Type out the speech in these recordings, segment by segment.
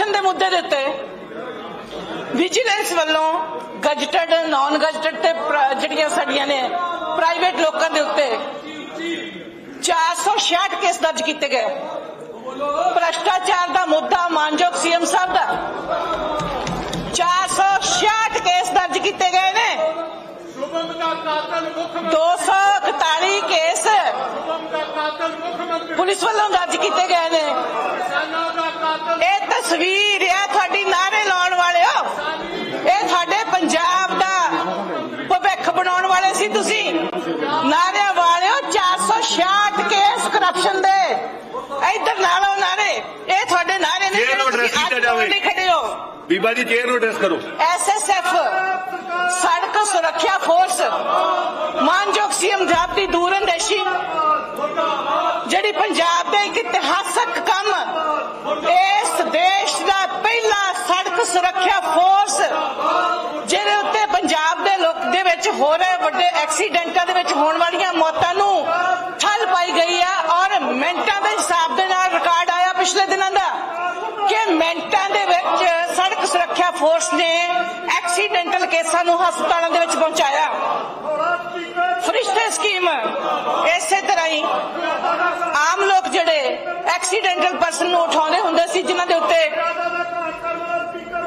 Corruption ਦੇ ਮੁੱਦੇ ਦੇ ਉੱਤੇ ਵਿਜੀਲੈਂਸ ਵੱਲੋਂ ਗਜਟਡ ਨਾਨ ਗਜਟਡ ਤੇ ਜਿਹੜੀਆਂ ਸਾਡੀਆਂ ਨੇ ਪ੍ਰਾਈਵੇਟ ਲੋਕਾਂ ਦੇ ਉੱਤੇ 466 ਕੇਸ ਦਰਜ ਕੀਤੇ ਗਏ। ਭ੍ਰਸ਼ਟਾਚਾਰ ਦਾ ਮੁੱਦਾ ਮਾਨਯੋਗ ਸੀਐਮ ਸਾਹਿਬ ਦਾ। 466 ਕੇਸ ਦਰਜ ਕੀਤੇ ਗਏ ਨੇ। ਸ਼ੁਭਮ ਦਾ ਕਾਤਲ 241 ਕੇਸ ਸ਼ੁਭਮ ਦਾ ਕਾਤਲ ਮੁੱਖ ਮੰਤਰੀ ਪੁਲਿਸ ਵੱਲੋਂ ਦਰਜ ਕੀਤੇ ਗਏ ਨੇ। ਇਹ ਤਸਵੀਰ ਹੈ ਤੁਹਾਡੀ ਨਾਰੇ ਲਾਉਣ ਵਾਲਿਓ ਇਹ ਤੁਹਾਡੇ ਪੰਜਾਬ ਦਾ ਭਵਿੱਖ ਬਣਾਉਣ ਵਾਲੇ ਸੀ ਤੁਸੀਂ। ਨਾਰਿਆਂ ਵਾਲਿਓ 466 ਕੇਸ ਕਰਪਸ਼ਨ ਦੇ। ਇੱਧਰ ਨਾਲੋਂ ਨਾਰੇ ਇਹ ਤੁਹਾਡੇ ਨਾਰੇ ਨੇ ਜੇ ਇਹਨੂੰ address ਕੀਤਾ ਜਾਵੇ। ਨਹੀਂ ਖੜੇ ਹੋ। ਬੀਬਾ ਜੀ ਚੇਅਰ ਨੂੰ ਐਡਰੈਸ ਕਰੋ। ਐਸਐਸਐਫ ਸੜਕ ਸੁਰੱਖਿਆ ਫੋਰਸ ਮਾਨਯੋਗ ਸੀਐਮ ਸਾਹਿਬ ਦੀ ਦੂਰਅੰਦੇਸ਼ੀ ਜਿਹੜੀ ਪੰਜਾਬ ਦੇ ਇੱਕ ਇਤਿਹਾਸਕ ਕੰਮ ਇਸ ਦੇਸ਼ ਦਾ ਪਹਿਲਾ ਸੜਕ ਸੁਰੱਖਿਆ ਫੋਰਸ ਜਿਹਦੇ ਉੱਤੇ ਪੰਜਾਬ ਦੇ ਲੋਕ ਦੇ ਵਿੱਚ ਹੋ ਰਹੇ ਵੱਡੇ ਐਕਸੀਡੈਂਟਾਂ ਦੇ ਵਿੱਚ ਹੋਣ ਵਾਲੀਆਂ ਮੌਤਾਂ ਨੂੰ ਠੱਲ ਪਾਈ ਗਈ ਹੈ ਔਰ ਮਿੰਟਾਂ ਦੇ ਹਿਸਾਬ ਦੇ ਨਾਲ ਰਿਕਾਰਡ ਆਇਆ ਪਿਛਲੇ ਦਿਨਾਂ ਦਾ ਕਿ ਮਿੰਟਾਂ ਦੇ ਵਿੱਚ ਸੜਕ ਸੁਰੱਖਿਆ ਫੋਰਸ ਨੇ ਐਕਸੀਡੈਂਟਲ ਕੇਸਾਂ ਨੂੰ ਹਸਪਤਾਲਾਂ ਦੇ ਵਿੱਚ ਪਹੁੰਚਾਇਆ। ਫਰਿਸ਼ਤੇ ਸਕੀਮ। ਇਸੇ ਤਰ੍ਹਾਂ ਹੀ ਆਮ ਲੋਕ ਜਿਹੜੇ ਐਕਸੀਡੈਂਟਲ ਪਰਸਨ ਨੂੰ ਉਠਾਉਂਦੇ ਹੁੰਦੇ ਸੀ, ਜਿਨ੍ਹਾਂ ਦੇ ਉੱਤੇ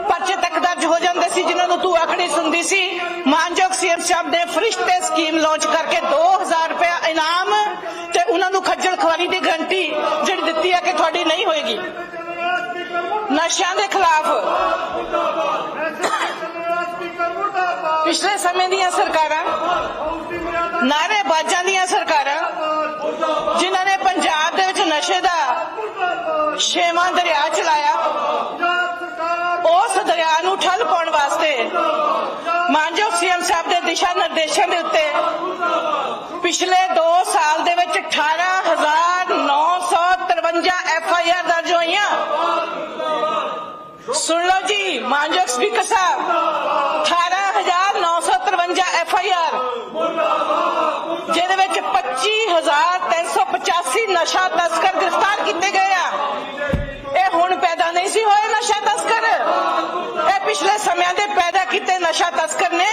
ਪਰਚੇ ਤੱਕ ਦਰਜ ਹੋ ਜਾਂਦੇ ਸੀ, ਜਿਨ੍ਹਾਂ ਨੂੰ ਤੂੰ ਆਖਣੀ ਸੁਣਦੀ ਸੀ, ਮਾਨਯੋਗ ਸੀਐਮ ਸਾਹਿਬ ਨੇ ਫਰਿਸ਼ਤੇ ਸਕੀਮ ਲਾਂਚ ਕਰਕੇ 2000 ਰੁਪਏ ਇਨਾਮ ਤੇ ਉਹਨਾਂ ਨੂੰ ਖੱਜਲ ਖਵਾਰੀ ਦੀ ਗਰੰਟੀ ਜਿਹੜੀ ਦਿੱਤੀ ਹੈ ਕਿ ਤੁਹਾਡੀ ਨਹੀਂ ਹੋਏਗੀ। ਨਸ਼ਿਆਂ ਦੇ ਖਿਲਾਫ ਪਿਛਲੇ ਸਮੇਂ ਦੀਆਂ ਸਰਕਾਰਾਂ ਨਾਅਰੇਬਾਜ਼ਾਂ ਦੀਆਂ ਸਰਕਾਰਾਂ, ਜਿਨ੍ਹਾਂ ਨੇ ਪੰਜਾਬ ਦੇ ਵਿੱਚ ਨਸ਼ੇ ਦਾ ਛੇਵਾਂ ਦਰਿਆ ਚਲਾਇਆ, ਉਸ ਦਰਿਆ ਨੂੰ ਠੱਲ ਪਾਉਣ ਵਾਸਤੇ ਮਾਨਯੋਗ ਸੀਐਮ ਸਾਹਿਬ ਦੇ ਦਿਸ਼ਾ ਨਿਰਦੇਸ਼ਾਂ ਦੇ ਉੱਤੇ ਪਿਛਲੇ 2 ਸਾਲ ਦੇ ਵਿੱਚ 18953 ਐਫ ਆਈ ਆਰ ਦਰਜ ਹੋਈਆਂ। ਸੁਣ ਲਓ ਜੀ, ਮਾਨਯੋਗ ਸਪੀਕਰ ਸਾਹਿਬ ਆਰ ਜਿਹਦੇ ਵਿੱਚ 25385 ਨਸ਼ਾ ਤਸਕਰ ਗ੍ਰਿਫਤਾਰ ਕੀਤੇ ਗਏ ਆ। ਇਹ ਹੁਣ ਪੈਦਾ ਨਹੀਂ ਸੀ ਹੋਏ ਨਸ਼ਾ ਤਸਕਰ। ਇਹ ਪਿਛਲੇ ਸਮਿਆਂ ਦੇ ਪੈਦਾ ਕੀਤੇ ਨਸ਼ਾ ਤਸਕਰ ਨੇ,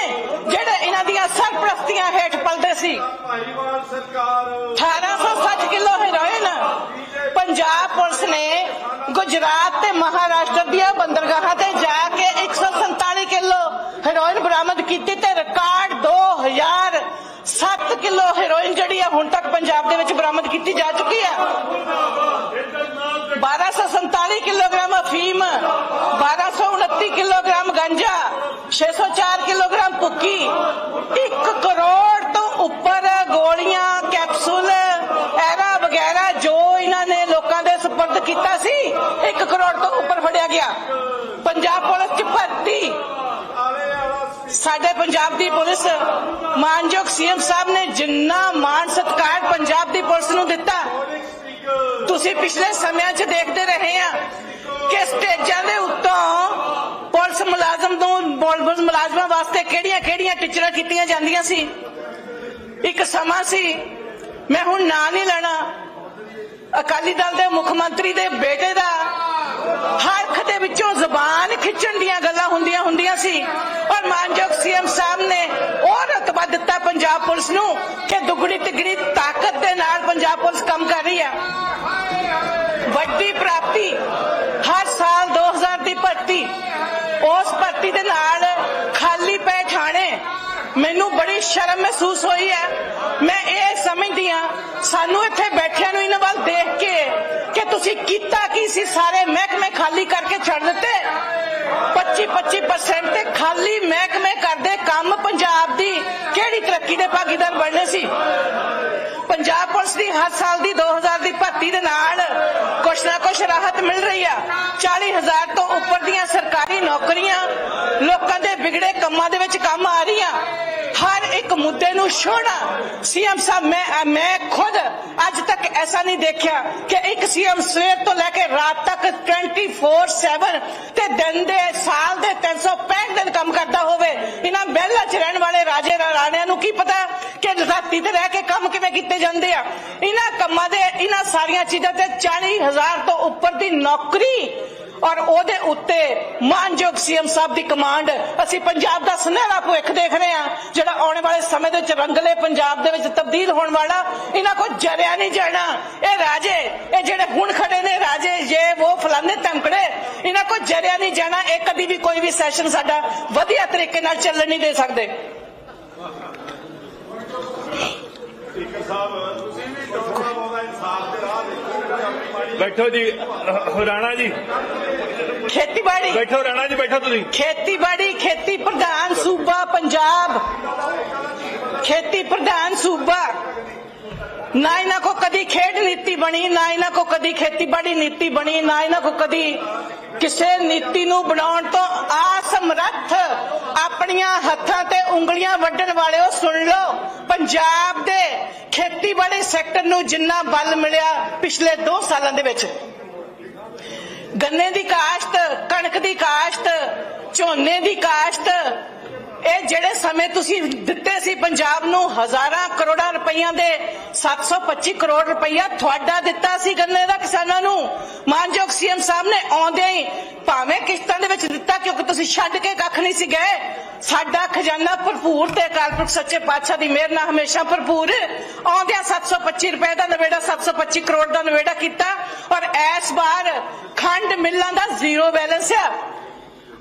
ਜਿਹੜੇ ਇਹਨਾਂ ਦੀਆਂ ਸਰਪ੍ਰਸਤੀਆਂ ਹੇਠ ਪਲਦੇ ਸੀ। ਭਾਈਵਾਲ ਸਰਕਾਰ 1860 ਕਿਲੋ ਹੈਰੋਇਨ। ਪੰਜਾਬ ਪੁਲਿਸ ਨੇ ਗੁਜਰਾਤ ਤੇ ਮਹਾਰਾਸ਼ਟਰ ਦੀਆਂ ਬੰਦਰਗਾਹਾਂ ਤੇ ਜਾ ਕੇ 147 ਕਿਲੋ ਹੈਰੋਇਨ ਬਰਾਮਦ ਕੀਤੀ ਤੇ ਰਿਕਾਰਡ 2007 ਕਿਲੋ ਹੈਰੋਇਨ ਜਿਹੜੀ ਆ ਹੁਣ ਤੱਕ ਪੰਜਾਬ ਦੇ ਵਿੱਚ ਬਰਾਮਦ ਕੀਤੀ ਜਾ ਚੁੱਕੀ ਹੈ। 1247 ਕਿਲੋਗ੍ਰਾਮ ਅਫੀਮ 1229 ਕਿਲੋਗ੍ਰਾਮ ਗੰਜਾ 604 ਕਿਲੋਗ੍ਰਾਮ ਪੁੱਕੀ 1 ਕਰੋੜ ਤੋਂ ਉੱਪਰ ਗੋਲੀਆਂ, ਕੈਪਸੂਲ, ਐਰਾ ਵਗੈਰਾ ਜੋ ਇਹਨਾਂ ਨੇ ਲੋਕਾਂ ਦੇ ਸਪਰਦ ਕੀਤਾ ਸੀ 1 ਕਰੋੜ ਤੋਂ ਉੱਪਰ ਫੜਿਆ ਗਿਆ। ਪੰਜਾਬ ਪੁਲਿਸ ਚ ਭਰਤੀ ਸਾਡੇ ਪੰਜਾਬ ਦੀ ਪੁਲਿਸ, ਮਾਨਯੋਗ ਸੀਐਮ ਸਾਹਿਬ ਨੇ ਜਿੰਨਾ ਮਾਣ ਸਤਿਕਾਰ ਪੰਜਾਬ ਦੀ ਪੁਲਿਸ ਨੂੰ ਦਿੱਤਾ, ਤੁਸੀਂ ਪਿਛਲੇ ਸਮਿਆਂ 'ਚ ਦੇਖਦੇ ਰਹੇ ਆ ਕਿ ਸਟੇਜਾਂ ਦੇ ਉੱਤੋਂ ਪੁਲਿਸ ਮੁਲਾਜ਼ਮ ਨੂੰ ਪੁਲਿਸ ਮੁਲਾਜ਼ਮਾਂ ਵਾਸਤੇ ਕਿਹੜੀਆਂ-ਕਿਹੜੀਆਂ ਟੀਚਰਾਂ ਕੀਤੀਆਂ ਜਾਂਦੀਆਂ ਸੀ? ਇੱਕ ਸਮਾਂ ਸੀ, ਮੈਂ ਹੁਣ ਨਾਂ ਨਹੀਂ ਲੈਣਾ। ਅਕਾਲੀ ਦਲ ਦੇ ਮੁੱਖ ਮੰਤਰੀ ਦੇ ਬੇਟੇ ਦਾ ਹਰਖ ਦੇ ਵਿੱਚੋਂ ਜ਼ਬਾਨ ਖਿੱਚਣ ਦੀਆਂ ਗੱਲਾਂ ਹੁੰਦੀਆਂ ਹੁੰਦੀਆਂ ਸੀ। ਔਰ ਮਾਨਯੋਗ ਸੀਐਮ ਸਾਹਿਬ ਨੇ ਉਹ ਰਤਬਾ ਦਿੱਤਾ ਪੰਜਾਬ ਪੁਲਿਸ ਨੂੰ ਕਿ ਦੁੱਗਣੀ ਤਿਗੜੀ ਤਾਕਤ ਦੇ ਨਾਲ ਪੰਜਾਬ ਪੁਲਿਸ ਕੰਮ ਕਰ ਰਹੀ ਹੈ ਵੱਡੀ ਪ੍ਰਾਪਤੀ ਹਰ ਸਾਲ 2000 ਦੀ ਭਰਤੀ। ਉਸ ਭਰਤੀ ਦੇ ਨਾਲ ਖਾਲੀ ਪਏ ਥਾਣੇ ਮੈਨੂੰ ਬੜੀ ਸ਼ਰਮ ਮਹਿਸੂਸ ਹੋਈ ਹੈ। ਮੈਂ ਇਹ ਸਮਝਦੀ ਆ ਸਾਨੂੰ ਇੱਥੇ ਬੈਠਿਆਂ ਨੂੰ ਇਹਨਾਂ ਵੱਲ ਦੇਖ ਕੇ ਕਿ ਤੁਸੀਂ ਕੀਤਾ ਕੀ ਸੀ? ਸਾਰੇ ਮਹਿਕਮੇ ਖਾਲੀ ਕਰਕੇ ਛੱਡ ਦਿੱਤੇ। 25-25% ਤੇ ਖਾਲੀ ਮਹਿਕਮੇ ਕਰਦੇ ਕੰਮ ਪੰਜਾਬ ਦੀ। ਕਿਹੜੀ ਤਰੱਕੀ ਦੇ ਭਾਗੀਦਾਰ ਬਣਨੇ ਸੀ? ਦੀ ਹਰ ਸਾਲ ਦੀ 2000 ਦੀ ਭਰਤੀ ਦੇ ਨਾਲ ਕੁਛ ਨਾ ਕੁਛ ਰਾਹਤ ਮਿਲ ਰਹੀ ਆ। 40000 ਤੋਂ ਉੱਪਰ ਦੀਆਂ ਸਰਕਾਰੀ ਨੌਕਰੀਆਂ ਲੋਕਾਂ ਦੇ ਵਿਗੜੇ ਕੰਮਾਂ ਦੇ ਵਿੱਚ ਕੰਮ ਆ ਰਹੀਆਂ। ਹਰ ਇੱਕ ਮੁੱਦੇ ਨੂੰ ਛੋੜਾ। ਸੀਐਮ ਸਾਹਿਬ, ਮੈਂ ਮੈਂ ਖੁਦ ਅੱਜ ਤੱਕ ਐਸਾ ਨਹੀਂ ਦੇਖਿਆ ਕਿ ਇੱਕ ਸੀਐਮ ਸਵੇਰ ਤੋਂ ਲੈ ਕੇ ਰਾਤ ਤੱਕ 24/7 ਤੇ ਦਿਨ ਦੇ, ਸਾਲ ਦੇ 365 ਦਿਨ ਕੰਮ ਕਰਦਾ ਹੋਵੇ ਇਹਨਾਂ ਬਹਿਲਾ 'ਚ ਰਹਿਣ ਵਾਲੇ ਰਾਜੇ ਰਾਣਿਆਂ ਨੂੰ ਕੀ ਪਤਾ ਕਿ ਰਾਤੀ ਤੇ ਰਹਿ ਕੇ ਕੰਮ ਕਿਵੇਂ ਕੀਤੇ ਜਾਂਦੇ ਆ? ਇਹਨਾਂ ਕੰਮਾਂ ਦੇ, ਇਹਨਾਂ ਸਾਰੀਆਂ ਚੀਜ਼ਾਂ ਤੇ 40000 ਤੋਂ ਉੱਪਰ ਦੀ ਨੌਕਰੀ ਔਰ ਉਹਦੇ ਉੱਤੇ ਮਾਨਯੋਗ ਸੀਐਮ ਸਾਹਿਬ ਦੀ ਕਮਾਂਡ। ਅਸੀਂ ਪੰਜਾਬ ਦਾ ਸੁਨਹਿਰਾ ਭਵਿੱਖ ਦੇਖ ਰਹੇ ਹਾਂ, ਜਿਹੜਾ ਆਉਣ ਵਾਲੇ ਸਮੇਂ ਦੇ ਵਿੱਚ ਰੰਗਲੇ ਪੰਜਾਬ ਦੇ ਵਿੱਚ ਤਬਦੀਲ ਹੋਣ ਵਾਲਾ, ਇਹਨਾਂ ਕੋ ਜਰਿਆ ਨਹੀਂ ਜਾਣਾ। ਇਹ ਰਾਜੇ, ਇਹ ਜਿਹੜੇ ਹੁਣ ਖੜੇ ਨੇ ਰਾਜੇ ਇਹ ਉਹ ਫਲਾਣੇ ਧਮਕੜੇ, ਇਹਨਾਂ ਕੋ ਜਰਿਆ ਨਹੀਂ ਜਾਣਾ। ਇਹ ਕਦੀ ਵੀ ਕੋਈ ਵੀ ਸੈਸ਼ਨ ਸਾਡਾ ਵਧੀਆ ਤਰੀਕੇ ਨਾਲ ਚੱਲਣ ਨਹੀਂ ਦੇ ਸਕਦੇ। ਸਪੀਕਰ ਸਾਹਿਬ ਤੁਸੀਂ ਵੀ ਡਾਕਟਰ ਸਾਹਿਬ ਆਉਂਦਾ ਇਨਸਾਫ ਦੇ ਰਾਹ ਦੇਖੋ ਆਪਣੀ ਮਾੜੀ ਬੈਠੋ ਜੀ ਰਾਣਾ ਜੀ। ਖੇਤੀਬਾੜੀ। ਬੈਠੋ ਰਾਣਾ ਜੀ ਬੈਠੋ ਤੁਸੀਂ। ਖੇਤੀਬਾੜੀ ਖੇਤੀ ਪ੍ਰਧਾਨ ਸੂਬਾ ਪੰਜਾਬ। ਖੇਤੀ ਪ੍ਰਧਾਨ ਸੂਬਾ। ਨਾ ਇਹਨਾਂ ਕੋ ਕਦੀ ਖੇਡ ਨੀਤੀ ਬਣੀ ਨਾ ਇਹਨਾਂ ਕੋ ਕਦੀ ਖੇਤੀਬਾੜੀ ਨੀਤੀ ਬਣੀ ਨਾ ਇਹਨਾਂ ਕੋ ਕਦੀ ਕਿਸੇ ਨੀਤੀ ਨੂੰ ਬਣਾਉਣ ਤੋਂ ਅਸਮਰੱਥ ਆਪਣੀਆਂ ਹੱਥਾਂ ਤੇ ਉਂਗਲੀਆਂ ਵੱਢਣ ਵਾਲਿਓ ਸੁਣ ਲਓ। ਪੰਜਾਬ ਦੇ ਖੇਤੀਬਾੜੀ ਸੈਕਟਰ ਨੂੰ ਜਿੰਨਾ ਬਲ ਮਿਲਿਆ ਪਿਛਲੇ 2 ਸਾਲਾਂ ਦੇ ਵਿੱਚ। ਗੰਨੇ ਦੀ ਕਾਸ਼ਤ, ਕਣਕ ਦੀ ਕਾਸ਼ਤ, ਝੋਨੇ ਦੀ ਕਾਸ਼ਤ ਇਹ ਜਿਹੜੇ ਸਮੇਂ ਤੁਸੀਂ ਦਿੱਤੇ ਸੀ ਪੰਜਾਬ ਨੂੰ ਹਜ਼ਾਰਾਂ ਕਰੋੜਾਂ ਰੁਪਈਆਂ ਦੇ 725 ਕਰੋੜ ਰੁਪਈਆ ਤੁਹਾਡਾ ਦਿੱਤਾ ਸੀ ਗੰਨੇ ਦਾ ਕਿਸਾਨਾਂ ਨੂੰ। ਮਾਨਯੋਗ ਸੀਐਮ ਸਾਹਿਬ ਨੇ ਆਉਂਦੇ ਹੀ ਭਾਵੇਂ ਕਿਸ਼ਤਾਂ ਦੇ ਵਿੱਚ ਦਿੱਤਾ ਕਿਉਂਕਿ ਤੁਸੀਂ ਛੱਡ ਕੇ ਕੱਖ ਨਹੀਂ ਸੀ ਗਏ। ਸਾਡਾ ਖਜ਼ਾਨਾ ਭਰਪੂਰ ਤੇ ਅਕਾਲ ਪੁਰਖ ਸੱਚੇ ਪਾਤਸ਼ਾਹ ਦੀ ਮਿਹਰ ਨਾਲ ਹਮੇਸ਼ਾ ਭਰਪੂਰ। ਆਉਂਦਿਆਂ 725 ਰੁਪਏ ਦਾ ਨਵੇੜਾ 725 ਕਰੋੜ ਦਾ ਨਵੇੜਾ ਕੀਤਾ। ਔਰ ਇਸ ਵਾਰ ਖੰਡ ਮਿੱਲਾਂ ਦਾ ਜ਼ੀਰੋ ਬੈਲੈਂਸ ਆ।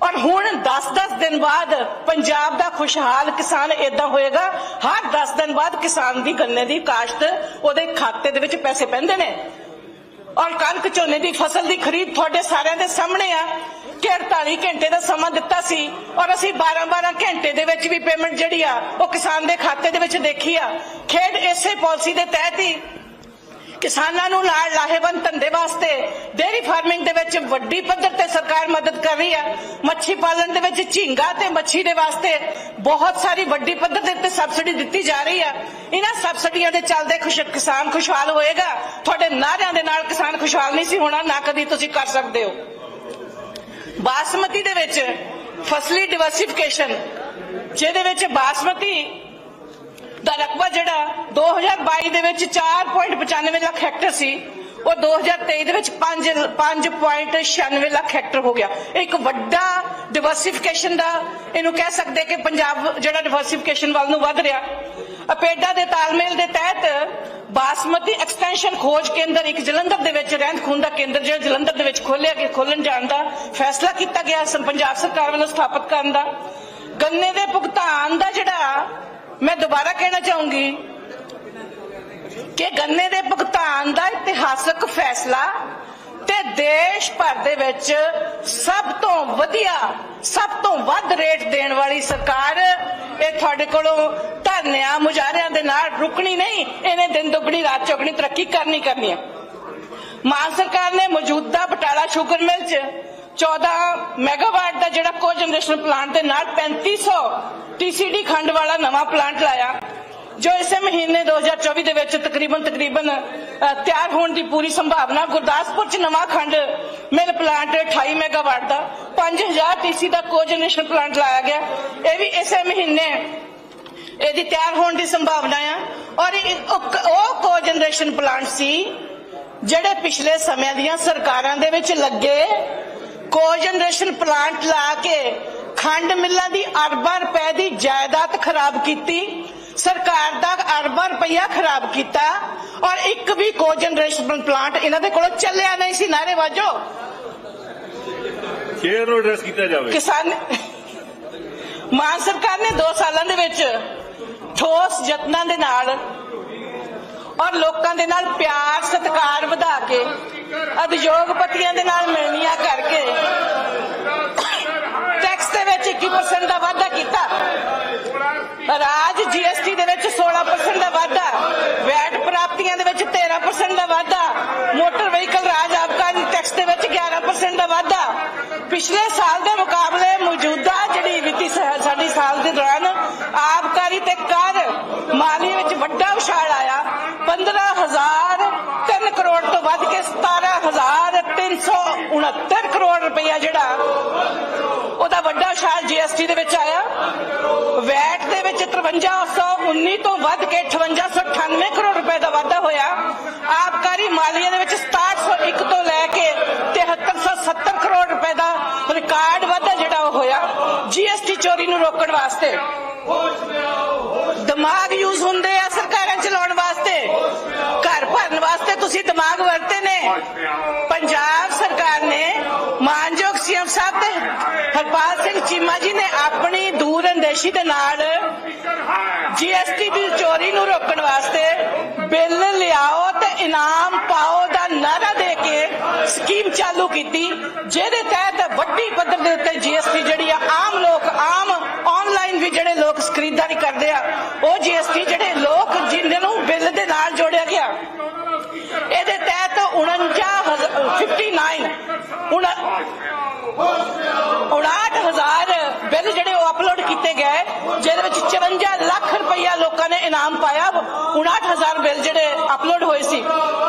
ਔਰ ਹੁਣ 10-10 ਦਿਨ ਬਾਅਦ ਪੰਜਾਬ ਦਾ ਖੁਸ਼ਹਾਲ ਕਿਸਾਨ ਇਦਾਂ ਹੋਏਗਾ, ਹਰ 10 ਦਿਨ ਬਾਅਦ ਕਿਸਾਨ ਦੀ ਗੰਨੇ ਦੀ ਕਾਸ਼ਤ ਉਹਦੇ ਖਾਤੇ ਦੇ ਵਿੱਚ ਪੈਸੇ ਪੈਂਦੇ ਨੇ। ਔਰ ਕਣਕ ਝੋਨੇ ਦੀ ਫਸਲ ਦੀ ਖਰੀਦ ਤੁਹਾਡੇ ਸਾਰਿਆਂ ਦੇ ਸਾਹਮਣੇ ਆ। ਕਿ 48 ਘੰਟੇ ਦਾ ਸਮਾਂ ਦਿੱਤਾ ਸੀ ਔਰ ਅਸੀਂ 12-12 ਘੰਟੇ ਦੇ ਵਿੱਚ ਵੀ ਪੇਮੈਂਟ ਜਿਹੜੀ ਆ, ਉਹ ਕਿਸਾਨ ਦੇ ਖਾਤੇ ਦੇ ਵਿੱਚ ਦੇਖੀ ਆ। ਖੇਡ ਇਸੇ ਪਾਲਿਸੀ ਦੇ ਤਹਿਤ ਹੀ ਕਿਸਾਨਾਂ ਨੂੰ ਲਾਹੇਵੰਦ ਧੰਦੇ ਵਾਸਤੇ ਡੇਅਰੀ ਫਾਰਮਿੰਗ ਦੇ ਵਿੱਚ ਵੱਡੀ ਪੱਧਰ ਤੇ ਸਰਕਾਰ ਮਦਦ ਕਰ ਰਹੀ ਹੈ। ਮੱਛੀ ਪਾਲਣ ਦੇ ਵਿੱਚ ਝੀਂਗਾ ਤੇ ਮੱਛੀ ਦੇ ਵਾਸਤੇ ਬਹੁਤ ਸਾਰੀ ਵੱਡੀ ਪੱਧਰ ਦੇ ਉੱਤੇ ਸਬਸਿਡੀ ਦਿੱਤੀ ਜਾ ਰਹੀ ਹੈ। ਇਹਨਾਂ ਸਬਸਿਡੀਆਂ ਦੇ ਚੱਲਦੇ ਕਿਸਾਨ ਖੁਸ਼ਹਾਲ ਹੋਏਗਾ। ਤੁਹਾਡੇ ਨਾਰਿਆਂ ਦੇ ਨਾਲ ਕਿਸਾਨ ਖੁਸ਼ਹਾਲ ਨਹੀਂ ਸੀ ਹੋਣਾ, ਨਾ ਕਦੀ ਤੁਸੀਂ ਕਰ ਸਕਦੇ ਹੋ। ਬਾਸਮਤੀ ਦੇ ਵਿੱਚ ਫਸਲੀ ਡਿਵਰਸਿਫਿਕੇਸ਼ਨ ਜਿਹਦੇ ਵਿੱਚ ਬਾਸਮਤੀ ਦਾ ਰਕਬਾ ਜਿਹੜਾ 2022 ਦੇ ਵਿੱਚ 4.95 ਲੱਖ ਹੈਕਟਰ ਸੀ, ਉਹ 2023 ਦੇ ਵਿੱਚ 5 5.96 ਲੱਖ ਹੈਕਟਰ ਹੋ ਗਿਆ। ਇੱਕ ਵੱਡਾ ਡਿਵਰਸਿਫਿਕੇਸ਼ਨ ਦਾ ਇਹਨੂੰ ਕਹਿ ਸਕਦੇ ਕਿ ਪੰਜਾਬ ਜਿਹੜਾ ਡਿਵਰਸਿਫਿਕੇਸ਼ਨ ਵੱਲ ਨੂੰ ਵੱਧ ਰਿਹਾ। ਅਪੇਡਾ ਦੇ ਤਾਲਮੇਲ ਦੇ ਤਹਿਤ ਬਾਸਮਤੀ ਐਕਸਟੈਂਸ਼ਨ ਖੋਜ ਕੇਂਦਰ ਇੱਕ ਜਲੰਧਰ ਦੇ ਵਿੱਚ ਰਹਿੰਦ ਖੂੰਹਦ ਦਾ ਕੇਂਦਰ ਜਿਹੜਾ ਜਲੰਧਰ ਦੇ ਵਿੱਚ ਖੋਲਿਆ ਗਿਆ ਖੋਲਣ ਜਾਣ ਦਾ ਫੈਸਲਾ ਕੀਤਾ ਗਿਆ ਸ- ਪੰਜਾਬ ਸਰਕਾਰ ਵੱਲੋਂ ਸਥਾਪਿਤ ਕਰਨ ਦਾ। ਗੰਨੇ ਦੇ ਭੁਗਤਾਨ ਦਾ ਜਿਹੜਾ ਮੈਂ ਦੁਬਾਰਾ ਕਹਿਣਾ ਚਾਹੂੰਗੀ ਕਿ ਗੰਨੇ ਦੇ ਭੁਗਤਾਨ ਦਾ ਇਤਿਹਾਸਕ ਫੈਸਲਾ ਤੇ ਦੇਸ਼ ਭਰ ਦੇ ਵਿੱਚ ਸਭ ਤੋਂ ਵਧੀਆ, ਸਭ ਤੋਂ ਵੱਧ ਰੇਟ ਦੇਣ ਵਾਲੀ ਸਰਕਾਰ, ਇਹ ਤੁਹਾਡੇ ਕੋਲੋਂ ਧਰਨਿਆਂ ਮੁਜ਼ਾਹਰਿਆਂ ਦੇ ਨਾਲ ਰੁਕਣੀ ਨਹੀਂ, ਇਹਨੇ ਦਿਨ ਦੁੱਗਣੀ, ਰਾਤ ਚੌਗਣੀ ਤਰੱਕੀ ਕਰਨੀ ਕਰਨੀ ਹੈ। ਮਾਨ ਸਰਕਾਰ ਨੇ ਮੌਜੂਦਾ ਬਟਾਲਾ ਸ਼ੂਗਰ ਮਿਲ 'ਚ 14 ਮੈਗਾਵਾਟ ਦਾ ਜਿਹੜਾ ਕੋ ਜਨਰੇਸ਼ਨ ਪਲਾਂਟ ਦੇ ਨਾਲ 3500 ਟੀਸੀਡੀ ਖੰਡ ਵਾਲਾ ਨਵਾਂ ਪਲਾਂਟ ਲਾਇਆ, ਜੋ ਇਸੇ ਮਹੀਨੇ 2024 ਦੇ ਵਿੱਚ ਤਕਰੀਬਨ ਤਕਰੀਬਨ ਤਿਆਰ ਹੋਣ ਦੀ ਪੂਰੀ ਸੰਭਾਵਨਾ ਗੁਰਦਾਸਪੁਰ 'ਚ ਨਵਾਂ ਖੰਡ ਮਿਲ ਪਲਾਂਟ 28 ਮੈਗਾਵਾਟ ਦਾ 5000 ਟੀਸੀ ਦਾ ਕੋ ਪਲਾਂਟ ਲਾਇਆ ਗਿਆ। ਇਹ ਵੀ ਇਸੇ ਮਹੀਨੇ ਇਹਦੀ ਤਿਆਰ ਹੋਣ ਦੀ ਸੰਭਾਵਨਾ ਆ। ਔਰ ਉਹ ਉਹ ਕੋ ਜਨਰੇਸ਼ਨ ਪਲਾਂਟ ਸੀ, ਜਿਹੜੇ ਪਿਛਲੇ ਸਮਿਆਂ ਦੀਆਂ ਸਰਕਾਰਾਂ ਦੇ ਵਿੱਚ ਲੱਗੇ। ਕੋ ਜਨਰੇਸ਼ਨ ਪਲਾਂਟ ਲਾ ਕੇ ਖੰਡ ਮਿੱਲਾਂ ਦੀ ਅਰਬਾਂ ਰੁਪਏ ਦੀ ਜਾਇਦਾਦ ਖਰਾਬ ਕੀਤੀ ਸਰਕਾਰ ਦਾ ਅਰਬਾਂ ਰੁਪਈਆ ਖਰਾਬ ਕੀਤਾ ਔਰ ਇੱਕ ਵੀ ਕੋ ਜਨਰੇਸ਼ਨ ਪਲਾਂਟ ਇਹਨਾਂ ਦੇ ਕੋਲੋਂ ਚੱਲਿਆ ਨਹੀਂ ਸੀ। ਨਾਰੇ ਵਾਜੋ। ਚੇਅਰ ਨੂੰ ਐਡਰੈਸ ਕੀਤਾ ਜਾਵੇ? ਕਿਸਾਨ ਮਾਨ ਸਰਕਾਰ ਨੇ 2 ਸਾਲਾਂ ਦੇ ਵਿੱਚ ਠੋਸ ਯਤਨਾਂ ਦੇ ਨਾਲ ਔਰ ਲੋਕਾਂ ਦੇ ਨਾਲ ਪਿਆਰ ਸਤਿਕਾਰ ਵਧਾ ਕੇ ਉਦਯੋਗਪਤੀਆਂ ਦੇ ਨਾਲ ਮਿਲਣੀਆਂ ਕਰਕੇ ਟੈਕਸ ਦੇ ਵਿੱਚ 21% ਦਾ ਵਾਧਾ ਕੀਤਾ ਰਾਜ ਜੀਐਸਟੀ ਦੇ ਵਿੱਚ 16% ਦਾ ਵਾਧਾ ਵੈਟ ਪ੍ਰਾਪਤੀਆਂ ਦੇ ਵਿੱਚ 13% ਦਾ ਵਾਧਾ ਮੋਟਰ ਵਹੀਕਲ ਰਾਜ ਆਬਕਾਰੀ ਟੈਕਸ ਦੇ ਵਿੱਚ 11% ਦਾ ਵਾਧਾ ਪਿਛਲੇ ਸਾਲ ਦੇ ਮੁਕਾਬਲੇ ਮੌਜੂਦਾ ਜਿਹੜੀ ਵਿੱਤੀ ਸਾਡੀ ਸਾਲ ਦੇ ਦੌਰਾਨ ਆਬਕਾਰੀ ਤੇ ਕਰ ਮਾਲੀ ਵਿੱਚ ਵੱਡਾ ਉਛਾਲ ਆਇਆ। 15000 3 ਕਰੋੜ ਤੋਂ ਵੱਧ ਕੇ 17369 ਕਰੋੜ ਰੁਪਇਆ ਜਿਹੜਾ ਉਹਦਾ ਵੱਡਾ ਉਛਾਲ ਜੀਐਸਟੀ ਦੇ ਵਿੱਚ ਆਇਆ। ਵੈਟ ਦੇ ਵਿੱਚ 5319 ਤੋਂ ਵੱਧ ਕੇ 5898 ਕਰੋੜ ਰੁਪਏ ਦਾ ਵਾਧਾ ਹੋਇਆ। ਆਬਕਾਰੀ ਮਾਲੀਏ ਦੇ ਵਿੱਚ 6701 ਤੋਂ ਲੈ ਕੇ 7370 ਕਰੋੜ ਰਿਕਾਰਡ ਵਾਧਾ ਜਿਹੜਾ ਉਹ ਹੋਇਆ ਜੀਐਸਟੀ ਚੋਰੀ ਨੂੰ ਰੋਕਣ ਵਾਸਤੇ। ਦਿਮਾਗ ਯੂਜ਼ ਹੁੰਦੇ ਆ ਸਰਕਾਰਾਂ ਚਲਾਉਣ ਵਾਸਤੇ। ਘਰ ਭਰਨ ਵਾਸਤੇ ਤੁਸੀਂ ਦਿਮਾਗ ਵਰਤੇ ਨੇ। ਪੰਜਾਬ ਸਰਕਾਰ ਨੇ ਮਾਨਯੋਗ ਸੀਐਮ ਸਾਹਿਬ ਤੇ ਹਰਪਾਲ ਸਿੰਘ ਚੀਮਾ ਜੀ ਨੇ ਆਪਣੀ ਦੂਰ ਅੰਦੇਸ਼ੀ ਦੇ ਨਾਲ ਜੀਐਸਟੀ ਦੀ ਚੋਰੀ ਨੂੰ ਰੋਕਣ ਵਾਸਤੇ ਬਿੱਲ ਲਿਆਓ ਤੇ ਇਨਾਮ ਪਾਓ ਦਾ ਨਾਰਾ ਦੇ ਕੇ ਸਕੀਮ ਚਾਲੂ ਕੀਤੀ, ਜਿਹਦੇ ਤਹਿਤ ਵੱਡੀ ਪੱਧਰ ਦੇ ਉੱਤੇ ਜੀਐਸਟੀ ਜਿਹੜੀ ਆ, ਆਮ ਲੋਕ ਆਮ ਆਨਲਾਈਨ ਜਿਹੜੇ ਲੋਕ ਖਰੀਦਦਾਰੀ ਕਰਦੇ ਆ, ਉਹ ਜੀਐਸਟੀ ਜਿਹੜੇ ਲੋਕ ਜਿਨ੍ਹਾਂ ਨੂੰ ਬਿੱਲ ਦੇ ਨਾਲ ਜੋੜਿਆ ਗਿਆ, ਇਹਦੇ ਤਹਿਤ 49 59 59000 ਬਿੱਲ ਜਿਹੜੇ ਉਹ ਅਪਲੋਡ ਕੀਤੇ ਗਏ, ਜਿਹਦੇ ਵਿੱਚ 54 ਲੱਖ ਰੁਪਈਆ ਲੋਕਾਂ ਨੇ ਇਨਾਮ ਪਾਇਆ। 59000 ਬਿੱਲ ਜਿਹੜੇ ਅਪਲੋਡ ਹੋਏ ਸੀ,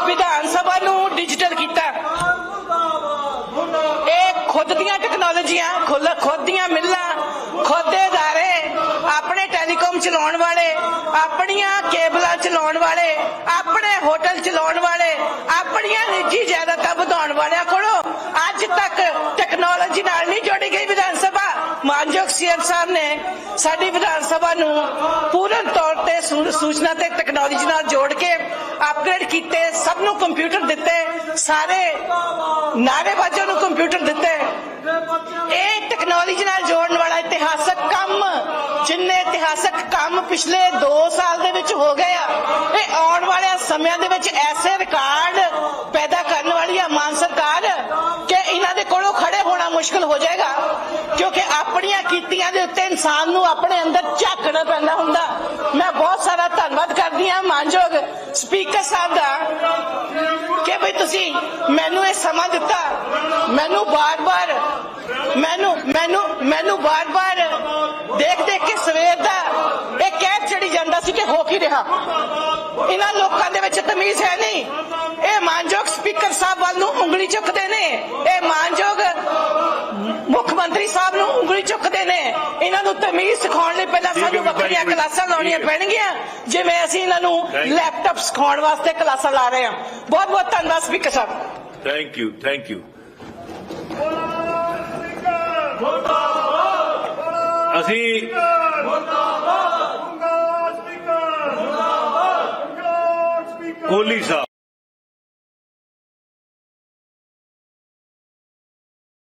ਵਿਧਾਨ ਸਭਾ ਨੂੰ ਡਿਜੀਟਲ ਕੀਤਾ। ਇਹ ਖੁਦ ਦੀਆਂ ਟੈਕਨੋਲੋਜੀਆਂ ਖੁਦ ਦੀਆਂ ਮਿੱਲਾਂ, ਖੁਦ ਦੇ ਟੈਲੀਕਾਮ ਚਲਾਉਣ ਵਾਲੇ, ਆਪਣੀਆਂ ਕੇਬਲਾਂ ਚਲਾਉਣ ਵਾਲੇ, ਆਪਣੇ ਹੋਟਲ ਚਲਾਉਣ ਵਾਲੇ, ਆਪਣੀਆਂ ਨਿੱਜੀ ਜਾਇਦਾਦਾਂ ਵਧਾਉਣ ਵਾਲਿਆਂ ਕੋਲੋਂ ਅੱਜ ਤੱਕ ਟੈਕਨੋਲੋਜੀ ਨਾਲ ਨਹੀਂ ਜੋੜੀ ਗਈ ਵਿਧਾਨ ਸਭਾ। ਮਾਨਯੋਗ ਸੀਐਮ ਸਾਹਿਬ ਨੇ ਸਾਡੀ ਵਿਧਾਨ ਸਭਾ ਨੂੰ ਪੂਰਨ ਤੌਰ ਤੇ ਸੂਚਨਾ ਤੇ ਟੈਕਨੋਲੋਜੀ ਨਾਲ ਜੋੜ ਕੇ ਅਪਗ੍ਰੇਡ ਕੀਤੇ, ਸਭ ਨੂੰ ਕੰਪਿਊਟਰ ਦਿੱਤੇ, ਸਾਰੇ ਨਾਅਰੇਬਾਜ਼ਾਂ ਨੂੰ ਕੰਪਿਊਟਰ ਦਿੱਤੇ। ਇਹ ਟੈਕਨੋਲੋਜੀ ਨਾਲ ਜੋੜਨ ਵਾਲਾ ਇਤਿਹਾਸਕ ਕੰਮ ਜਿੰਨੇ ਇਤਿਹਾਸਕ ਕੰਮ ਪਿਛਲੇ 2 ਸਾਲ ਦੇ ਵਿੱਚ ਹੋ ਗਏ ਆ। ਇਹ ਆਉਣ ਵਾਲੇ ਸਮਿਆਂ ਦੇ ਵਿੱਚ ਐਸੇ ਰਿਕਾਰਡ ਪੈਦਾ ਕਰਨ ਵਾਲੀ ਆ ਮਾਨ ਸਰਕਾਰ ਕਿ ਇਹਨਾਂ ਦੇ ਕੋਲੋਂ ਖੜੇ ਹੋਣਾ ਮੁਸ਼ਕਲ ਹੋ ਜਾਏਗਾ, ਕਿਉਂਕਿ ਆਪਣੀਆਂ ਕੀਤੀਆਂ ਦੇ ਉੱਤੇ ਇਨਸਾਨ ਨੂੰ ਆਪਣੇ ਅੰਦਰ ਝਾਕਣਾ ਪੈਂਦਾ ਹੁੰਦਾ। ਮੈਂ ਬਹੁਤ ਸਾਰਾ ਧੰਨਵਾਦ ਮਾਨਯੋਗ ਸਪੀਕਰ ਸਾਹਿਬ ਦਾ ਕਿ ਭਈ ਤੁਸੀਂ ਮੈਨੂੰ ਇਹ ਸਮਾਂ ਦਿੱਤਾ, ਮੈਨੂੰ ਬਾਰ-ਬਾਰ ਮੈਨੂੰ ਮੈਨੂੰ ਮੈਨੂੰ ਬਾਰ-ਬਾਰ ਦੇਖ ਦੇਖ ਕੇ ਸਵੇਰ ਦਾ ਜਾਂਦਾ ਸੀ ਕਿ ਹੋ ਕੀ ਰਿਹਾ? ਇਹਨਾਂ ਲੋਕਾਂ ਦੇ ਵਿੱਚ ਤਮੀਜ਼ ਹੈ ਨਹੀਂ। ਇਹ ਮਾਨਯੋਗ ਸਪੀਕਰ ਸਾਹਿਬ ਵੱਲ ਨੂੰ ਉਂਗਲੀ ਚੁੱਕਦੇ ਨੇ। ਇਹ ਮਾਨਯੋਗ ਮੁੱਖ ਮੰਤਰੀ ਸਾਹਿਬ ਨੂੰ ਉਂਗਲੀ ਚੁੱਕਦੇ ਨੇ। ਇਹਨਾਂ ਨੂੰ ਤਮੀਜ਼ ਸਿਖਾਉਣ ਲਈ ਪਹਿਲਾਂ ਸਾਨੂੰ ਵੱਖਰੀਆਂ ਕਲਾਸਾਂ ਲਾਉਣੀਆਂ। ਪੈਣਗੀਆਂ। ਜਿਵੇਂ ਅਸੀਂ ਇਹਨਾਂ ਨੂੰ. ਲੈਪਟਾਪ ਸਿਖਾਉਣ ਵਾਸਤੇ ਕਲਾਸਾਂ ਲਾ ਰਹੇ ਹਾਂ। ਬਹੁਤ ਬਹੁਤ ਧੰਨਵਾਦ ਸਪੀਕਰ ਸਾਹਿਬ। ਥੈਂਕ ਯੂ ਥੈਂਕ ਯੂ ਅਸੀਂ ਕੋਹਲੀ ਸਾਹਿਬ।